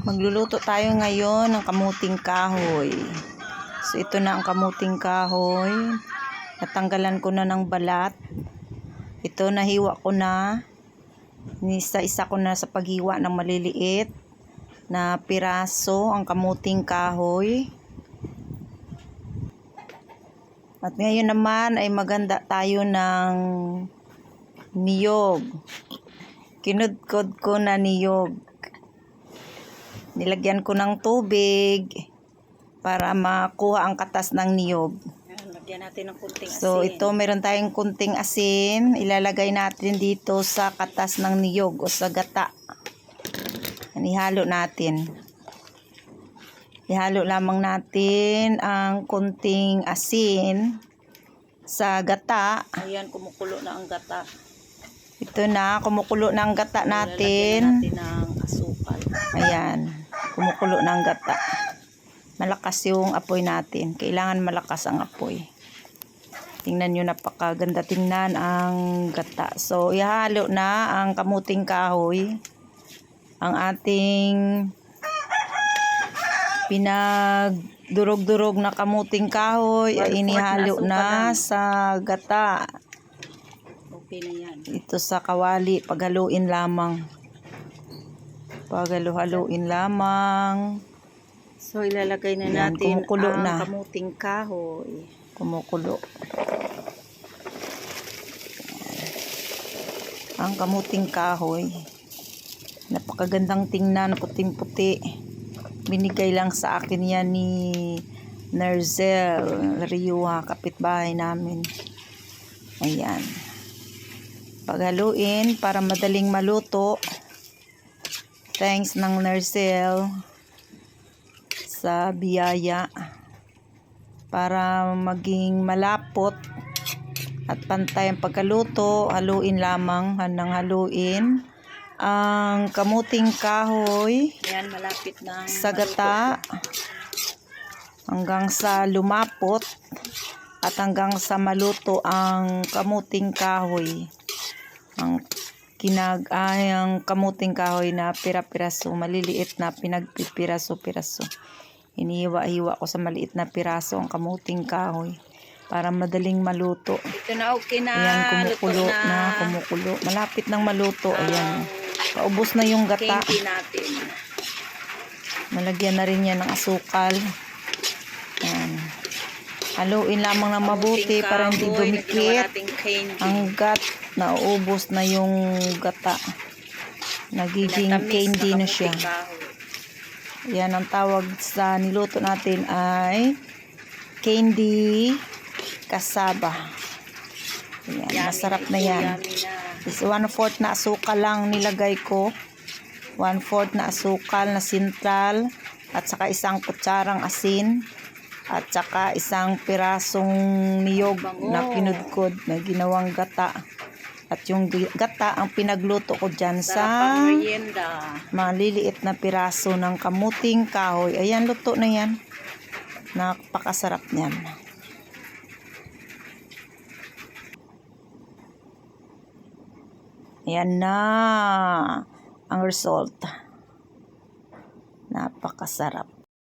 Magluluto tayo ngayon ng kamuting kahoy. So ito na ang kamuting kahoy. Natanggalan ko na ng balat. Ito nahiwa ko na. Nisa-isa ko na sa paghiwa ng maliliit na piraso ang kamuting kahoy. At ngayon naman ay maganda tayo ng niyog. Kinudkod ko na niyog. Nilagyan ko ng tubig para makuha ang katas ng niyog. Lagyan natin ng kunting asin. So ito meron tayong kunting asin. Ilalagay natin dito sa katas ng niyog o sa gata. Ihalo natin. Ihalo lamang natin ang kunting asin sa gata. Ayan, kumukulo na ang gata. Ito na, kumukulo na ang gata Lalagyan natin. natin ng asukal. Ayan, kumukulo ng gata. Malakas yung apoy natin. Kailangan malakas ang apoy. Tingnan nyo, napakaganda tingnan ang gata. So, ihalo na ang kamuting kahoy. Ang ating pinagdurog-durog na kamuting kahoy ay na inihalo na sa gata. Okay na yan. Ito sa kawali, paghaluin lamang. Paghalo-haluin lamang. So, ilalagay na natin kumukulo ang na. kamuting kahoy. Kumukulo. Ang kamuting kahoy. Napakagandang tingnan, puting-puti. Binigay lang sa akin yan ni Nerzel Riuha, kapitbahay namin. Ayan. Paghaluin para madaling maluto. Thanks ng Nerzel sa biyaya para maging malapot at pantay ang pagkaluto, haluin lamang hanang haluin ang kamuting kahoy Yan, malapit na. sa gata hanggang sa lumapot at hanggang sa maluto ang kamuting kahoy ang kinag ay ang kamuting kahoy na pira-piraso maliliit na pinagpipiraso-piraso hinihiwa-hiwa ko sa maliit na piraso ang kamuting kahoy para madaling maluto Ito na, okay na. ayan kumukulo Luto na. kumukulo malapit nang maluto ayan paubos na yung gata natin. Nalagyan na rin yan ng asukal. Haluin lamang ng mabuti para hindi na dumikit. Hanggat nauubos na yung gata. Nagiging candy na siya. Yan ang tawag sa niluto natin ay candy kasaba. Yan, masarap na yan. Na. Is one fourth na asukal lang nilagay ko. One fourth na asukal na sintral at saka isang kutsarang asin at saka isang pirasong niyog Bango. na kinudkod na ginawang gata. At yung gata ang pinagluto ko dyan sa maliliit na piraso ng kamuting kahoy. Ayan, luto na yan. Napakasarap niyan. Ayan na ang result. Napakasarap.